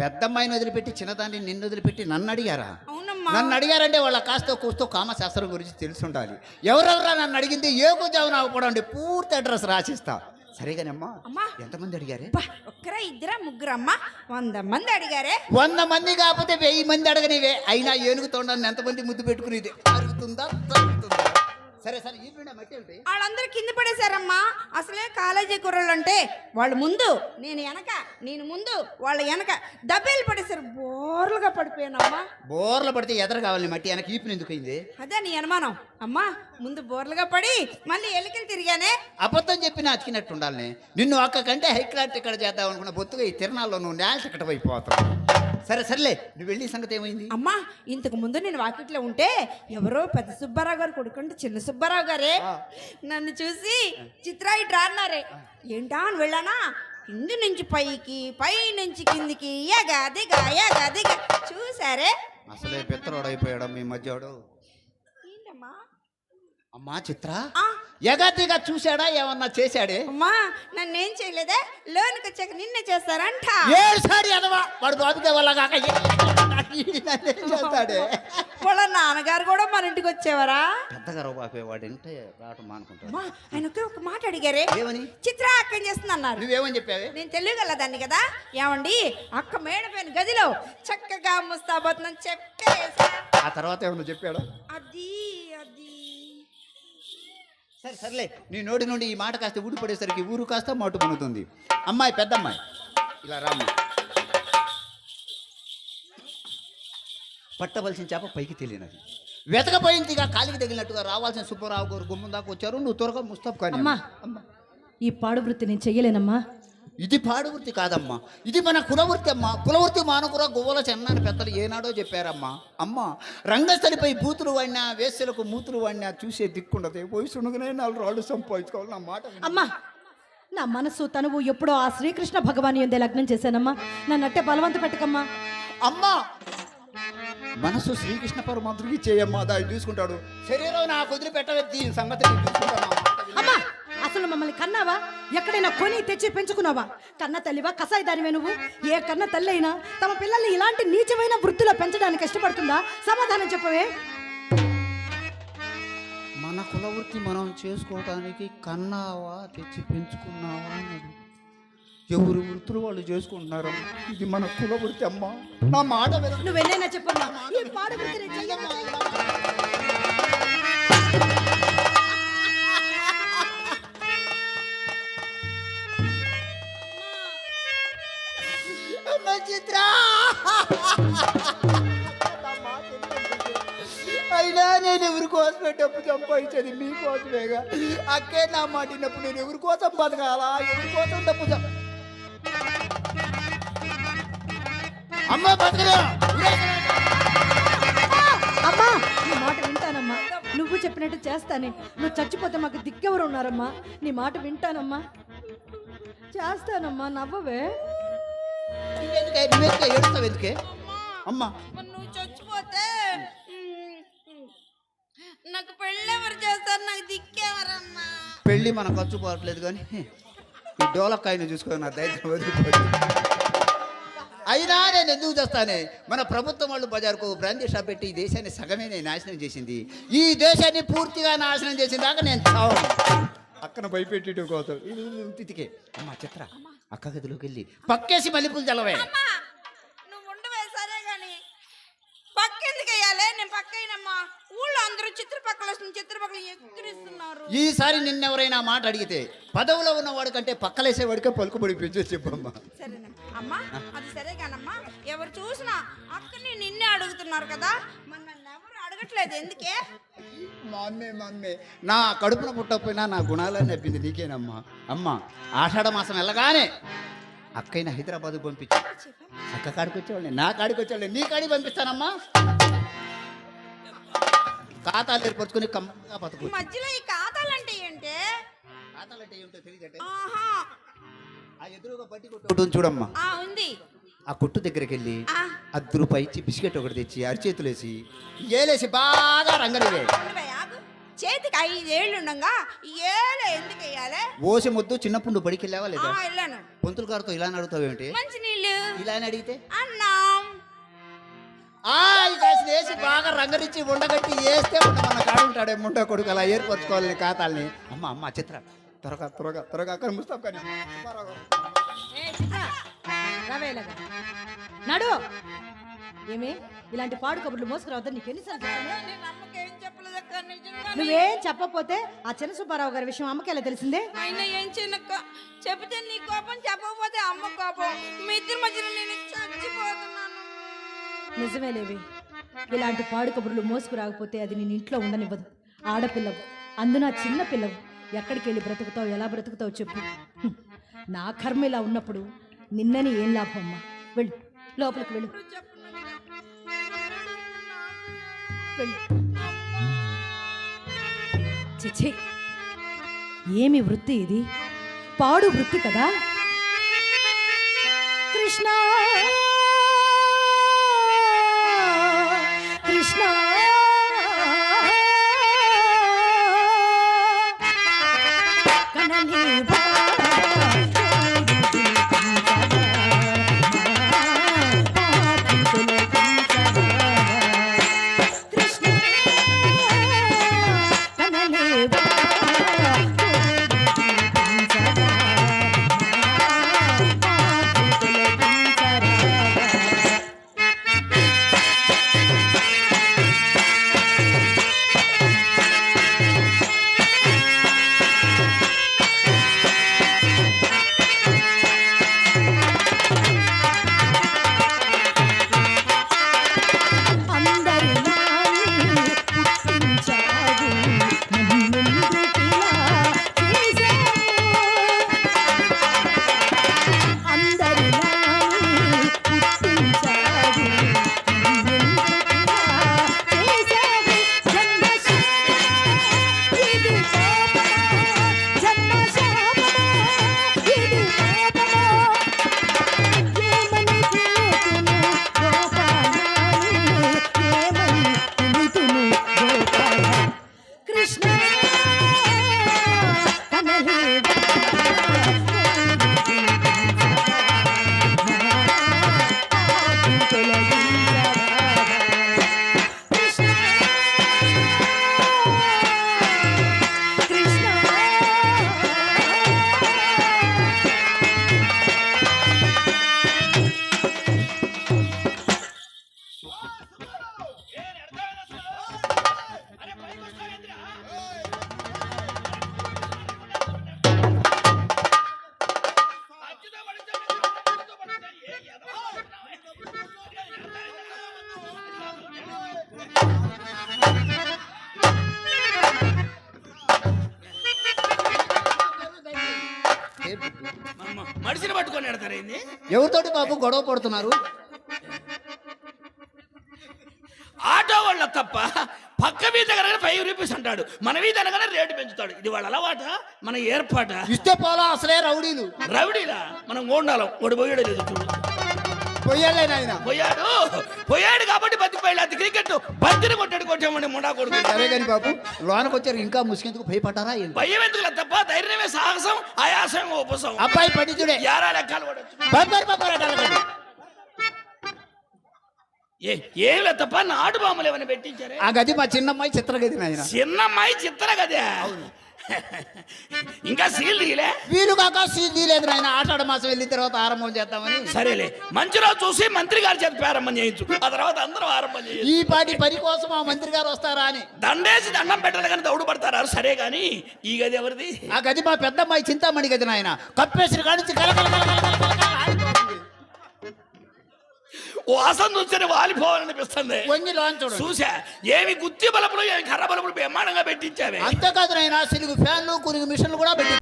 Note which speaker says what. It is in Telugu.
Speaker 1: పెద్దమ్మాయిని వదిలిపెట్టి చిన్నదాన్ని నిన్ను వదిలిపెట్టి నన్ను అడిగారా?
Speaker 2: అవునమ్మా.
Speaker 1: నన్ను అడిగారంటే వాళ్ళ కాస్త కూస్తో కామశాస్త్రం గురించి తెలిసి ఉండాలి ఎవరెవరా నన్ను అడిగింది? ఏ జామున అవ్వకూడదు పూర్తి అడ్రస్ రాసిస్తా. సరేగానమ్మా
Speaker 2: అమ్మా.
Speaker 1: ఎంతమంది అడిగారే?
Speaker 2: ఒక్కరా ఇద్దరా ముగ్గురమ్మా వంద మంది అడిగారే?
Speaker 1: వంద మంది కాకపోతే వెయ్యి మంది అడగనివే. అయినా ఏనుగు తోండాన్ని ఎంతమంది ముద్దు పెట్టుకునేది? అరుగుతుందా? తరుగుతుందా? సరే సరే ఈ పిండ మట్టి ఏమిటి
Speaker 2: వాళ్ళందరూ కింద పడేశారమ్మా. అసలే కాలేజీ కుర్రలు అంటే వాళ్ళు ముందు నేను వెనక నేను ముందు వాళ్ళ వెనక. దబ్బేలు పడేశారు బోర్లుగా పడిపోయానమ్మా.
Speaker 1: బోర్లు పడితే ఎదర కావాలి మట్టి వెనక ఈపుని ఎందుకు అయింది?
Speaker 2: అదే నీ అనుమానం. అమ్మా ముందు బోర్లుగా పడి మళ్ళీ ఎలికలు తిరిగానే.
Speaker 1: అబద్ధం చెప్పి నాచినట్టు ఉండాలని. నిన్ను ఒక్క కంటే హై క్లాస్ టికెట్ చేద్దాం అనుకున్న బొత్తుగా ఈ తిరణాల్లో నువ్వు నేల టికెట్ అయిపోతావు సరే సర్లే నువ్వు వెళ్ళి సంగతి ఏమైంది?
Speaker 2: అమ్మా ఇంతకు ముందు నేను వాకిట్లో ఉంటే ఎవరో పెద్ద సుబ్బారావు గారు కొడుకుంటే చిన్న సుబ్బారావు గారే. నన్ను చూసి చిత్ర ఇట్రా అన్నారే ఏంటా అని వెళ్ళానా? కింది నుంచి పైకి పై నుంచి కిందికి ఎగా దిగా ఎగా దిగా చూసారే
Speaker 1: అసలే పెత్తరోడు అయిపోయాడు మీ మధ్యవాడు. అమ్మా. చిత్ర? ఎగతిగా చూశాడా? ఏమన్నా చేశాడే?
Speaker 2: అమ్మా నన్నేం చేయలేదే? లోనికి వచ్చాక నిన్నే చేస్తారంట.
Speaker 1: ఏడు సారి ఎదవా వాడు బాబుకే వాళ్ళ కాక చేస్తాడే.
Speaker 2: వాళ్ళ నాన్నగారు కూడా మన ఇంటికి వచ్చేవారా?
Speaker 1: పెద్దగా బాపే వాడు అంటే రావటం మానుకుంటాడు.
Speaker 2: అమ్మా ఆయన ఒకే ఒక మాట అడిగారే.
Speaker 1: ఏమని?
Speaker 2: చిత్ర అక్కని చేస్తుంది అన్నారు
Speaker 1: నువ్వేమని చెప్పావే?
Speaker 2: నేను తెలియగలదాన్ని కదా. ఏమండి అక్క మేడపైన గదిలో చక్కగా ముస్తాబోతుందని చెప్పేసా.
Speaker 1: ఆ తర్వాత ఏమన్నా చెప్పాడు?
Speaker 2: అది
Speaker 1: సరే సర్లే. నీ నోటి నుండి ఈ మాట కాస్త ఊడిపడేసరికి ఊరు కాస్త మాటు పొందుతుంది అమ్మాయి పెద్దమ్మాయి. ఇలా రామ్మ. పట్టవలసిన చేప పైకి తెలియనది వెతకపోయిందిగా కాలికి తగిలినట్టుగా రావాల్సిన సుబ్బారావు గారు గుమ్మం దాకా వచ్చారు. నువ్వు త్వరగా ముస్తాబ్ కానీ
Speaker 3: అమ్మా.
Speaker 1: అమ్మా
Speaker 3: ఈ పాడు వృత్తి నేను చెయ్యలేనమ్మా.
Speaker 1: ఇది పాడు వృత్తి కాదమ్మా. ఇది మన కులవృత్తి అమ్మా. కులవృత్తి మానకుర గువ్వల చెన్నాని పెద్దలు ఏనాడో చెప్పారమ్మా. అమ్మ రంగస్థలిపై బూతులు వాడినా వేశ్యలకు మూతులు వాడినా చూసే దిక్కుండదు. వయసునుగానే నాలుగు రాళ్ళు సంపాదించుకోవాలి. నా మాట.
Speaker 3: అమ్మా నా మనసు తనువు ఎప్పుడో ఆ శ్రీకృష్ణ భగవాన్ ఎందే లగ్నం చేశానమ్మా. నన్ను అట్టే బలవంత పెట్టకమ్మా.
Speaker 1: అమ్మా మనసు శ్రీకృష్ణ పరమాత్రుడికి చేయమ్మా దాన్ని చూసుకుంటాడు. శరీరం నాకు వదిలిపెట్టవే దీని సంగతి.
Speaker 3: అమ్మా అసలు మమ్మల్ని కన్నావా? ఎక్కడైనా కొని తెచ్చి పెంచుకున్నావా? కన్న తల్లివా? కసాయిదానివే నువ్వు? ఏ కన్న తల్లి అయినా తమ పిల్లల్ని ఇలాంటి నీచమైన వృత్తిలో పెంచడానికి ఇష్టపడుతుందా సమాధానం చెప్పవే.
Speaker 1: మన కులవృత్తి మనం చేసుకోవడానికి కన్నావా తెచ్చి పెంచుకున్నావా అన్నది ఎవరు వృత్తులు వాళ్ళు చేసుకుంటున్నారు ఇది మన కులవృత్తి అమ్మా. నా మాట విను.
Speaker 3: నువ్వెన్నైనా చెప్పమ్మా.
Speaker 1: అమ్మ చిత్ర. అయినా నేను ఎవరి కోసమే డబ్బు సంపాదించేది? మీకోసమేగా అక్కే నా మాట నేను ఎవరి కోసం బతకాలా? ఎవరి కోసం డబ్బు అమ్మ బతకరా.
Speaker 3: అమ్మా నీ మాట వింటానమ్మా. నువ్వు చెప్పినట్టు చేస్తానే. నువ్వు చచ్చిపోతే మాకు దిక్కెవరు ఉన్నారమ్మా? నీ మాట వింటానమ్మా. చేస్తానమ్మా నవ్వవే.
Speaker 1: నువ్వెందుకే నువ్వెందుకే? ఏడుస్తావు ఎందుకే? అమ్మ.
Speaker 2: మరి నువ్వు చచ్చిపోతే నాకు పెళ్ళి ఎవరు చేస్తారు? నాకు దిక్కేవరమ్మా
Speaker 1: పెళ్ళి మన ఖర్చు పోవట్లేదు కానీ ఈ డోలక్కాయని చూసుకొని నా దైత్యం వదిలిపోతుంది అయినా నేను ఎందుకు చేస్తానే? మన ప్రభుత్వం వాళ్ళు బజార్కు బ్రాందీ షాప్ పెట్టి ఈ దేశాన్ని సగమే నేను నాశనం చేసింది. ఈ దేశాన్ని పూర్తిగా నాశనం చేసిన దాకా నేను చావు అక్కన భయపెట్టి కోసం తితికే అమ్మ చిత్ర అక్క గదిలోకి వెళ్ళి పక్కేసి మల్లెపూలు చల్లవే
Speaker 2: నువ్వు ఉండవే సరే గాని. పక్క ఎందుకు వేయాలి? నేను పక్క అయినమ్మా. ఊళ్ళో అందరూ చిత్రపక్కల వస్తుంది చిత్రపక్కల ఎక్కిరిస్తున్నారు.
Speaker 1: ఈసారి నిన్నెవరైనా మాట అడిగితే పదవిలో ఉన్నవాడు కంటే పక్కలేసేవాడికే పలుకుబడి పెంచు చెప్పమ్మా.
Speaker 2: సరేనమ్మా అమ్మా అది సరే కానమ్మా ఎవరు చూసినా అక్కని నిన్నే అడుగుతున్నారు కదా. నన్ను ఎవరు అడగట్లేదు ఎందుకే?
Speaker 1: మా అమ్మే మా అమ్మే. నా కడుపున పుట్టకపోయినా నా గుణాలని నప్పింది నీకేనమ్మా. అమ్మ ఆషాఢ మాసం వెళ్ళగానే అక్కైన హైదరాబాద్ పంపించి. అక్క కాడికి వచ్చేవాళ్ళని నా కాడికి వచ్చేవాళ్ళని నీ కాడికి పంపిస్తానమ్మా. ఖాతాలు ఏర్పరచుకొని కమ్మగా బతుకు.
Speaker 2: మధ్యలో ఈ ఏంటే?
Speaker 1: ఖాతాలు అంటే ఏమిటో తెలియదంటే
Speaker 2: ఆహా.
Speaker 1: ఆ ఎదురుగా బట్టి కొట్టు చూడమ్మా.
Speaker 2: ఆ ఉంది.
Speaker 1: ఆ కొట్టు దగ్గరికి వెళ్ళి అర్ధ రూపాయి ఇచ్చి బిస్కెట్ ఒకటి తెచ్చి అరిచేతులేసి ఏలేసి బాగా
Speaker 2: ఆగు. చేతికి ఐదేళ్ళు ఉండగా ఏళ్ళు ఎందుకు వేయాలి?
Speaker 1: ఓసి ముద్దు చిన్న పుండు బడికి వెళ్ళావా లేదా?
Speaker 2: వెళ్ళాను.
Speaker 1: పొంతుల గారితో ఇలా అడుగుతావేంటి
Speaker 2: మంచి నీళ్ళు.
Speaker 1: ఇలా అడిగితే?
Speaker 2: అన్నం.
Speaker 1: వేసి బాగా రంగరించి ఉండగట్టి వేస్తే మన కాడు ఉంటాడే ముండ కొడుకు అలా ఏర్పరచుకోవాలని ఖాతాల్ని. అమ్మ అమ్మ చిత్ర. త్వరగా త్వరగా త్వరగా అక్కడ ముస్తాఫ్ కానీ
Speaker 3: నడు! ఏమి? ఇలాంటి పాడు కబుర్లు మోసుకురావద్దని నీకు ఎన్నిసార్లు నువ్వేం చెప్పకపోతే ఆ చిన్న సుబ్బారావు గారి విషయం అమ్మకి ఎలా తెలిసిందే?
Speaker 2: ఏం చిన్నక్క చెబితే నీ కోపం చెప్పకపోతే అమ్మ కోపం. మీ ఇద్దరి మధ్యలో నేను చచ్చిపోతున్నాను.
Speaker 3: నిజమే లేవి. ఇలాంటి పాడు కబుర్లు మోసుకురాకపోతే అది నేను ఇంట్లో ఉండనివ్వదు. ఆడపిల్లవు. అందున చిన్న పిల్లవు. ఎక్కడికి వెళ్ళి బ్రతుకుతావు ఎలా బ్రతుకుతావు చెప్పు. నా కర్మ ఇలా ఉన్నప్పుడు నిన్నని ఏం లాభం అమ్మా? వెళ్ళు. లోపలికి వెళ్ళు. వెళ్ళు. చిచి ఏమి వృత్తి ఇది? పాడు వృత్తి కదా? కృష్ణ కృష్ణ.
Speaker 1: ఎవరితోటి బాబు గొడవ పడుతున్నారు?
Speaker 4: ఆటో వాళ్ళ తప్ప పక్క అనగానే ఫైవ్ రూపీస్ అంటాడు. మన అనగానే రేటు పెంచుతాడు. ఇది వాళ్ళ అలవాట మన ఏర్పాట.
Speaker 1: ఇస్తే పోలా అసలే రౌడీలు.
Speaker 4: రవిడిలా మనం గోండాలం ఒకటి పోయాడు లేదు చూడు.
Speaker 1: పొయ్యాలే నాయన.
Speaker 4: పోయాడు? పోయాడు కాబట్టి బతికిపోయాడు. అది క్రికెట్ బంతిని కొట్టాడు కొట్టామండి ముండా కొడుకు.
Speaker 1: సరే కానీ బాబు లోనకు వచ్చారు ఇంకా ముసుకెందుకు భయపడ్డారా?
Speaker 4: భయం ఎందుకు తప్ప? ధైర్యమే సాహసం ఆయాసం ఉపసం
Speaker 1: అబ్బాయి పండితుడే
Speaker 4: యారా లెక్కలు పడవచ్చు
Speaker 1: బంగారు బాబు అడగండి.
Speaker 4: ఏ ఏం లేదు తప్ప? నాటు బాంబులు ఏమైనా పెట్టించారే?
Speaker 1: ఆ గది మా చిన్నమ్మాయి చిత్రగది నాయన.
Speaker 4: చిన్నమ్మాయి చిత్ర కదా ఇంకా సీల్ తీయలే?
Speaker 1: వీలు కాక సీల్ లేదు నాయన. ఆషాఢ మాసం వెళ్ళిన తర్వాత ఆరంభం చేద్దామని
Speaker 4: సరేలే. మంచి రోజు చూసి మంత్రి గారి చేత ప్రారంభం చేయించు. ఆ తర్వాత అందరూ ఆరంభం చేయొచ్చు
Speaker 1: ఈ పాటి పని కోసం ఆ మంత్రి గారు వస్తారా అని.
Speaker 4: దండేసి దండం పెట్టాలి కానీ దౌడు పడతారు? సరే కానీ ఈ గది ఎవరిది?
Speaker 1: ఆ గది మా పెద్దమ్మాయి చింతామణి గది నాయన. కప్పేసిన కలకల కలకల
Speaker 4: వాసన చూస్తేనే వాలిపోవాలనిపిస్తుంది
Speaker 1: వంగి లోన్ చూడండి
Speaker 4: చూసా ఏమి గుత్తి బలపులు ఏమి కర్ర బలపులు బ్రహ్మాండంగా పెట్టించావే.
Speaker 1: అంతేకాదు నాయన సిలుగు ఫ్యాన్లు కొన్ని మిషన్లు కూడా పెట్టి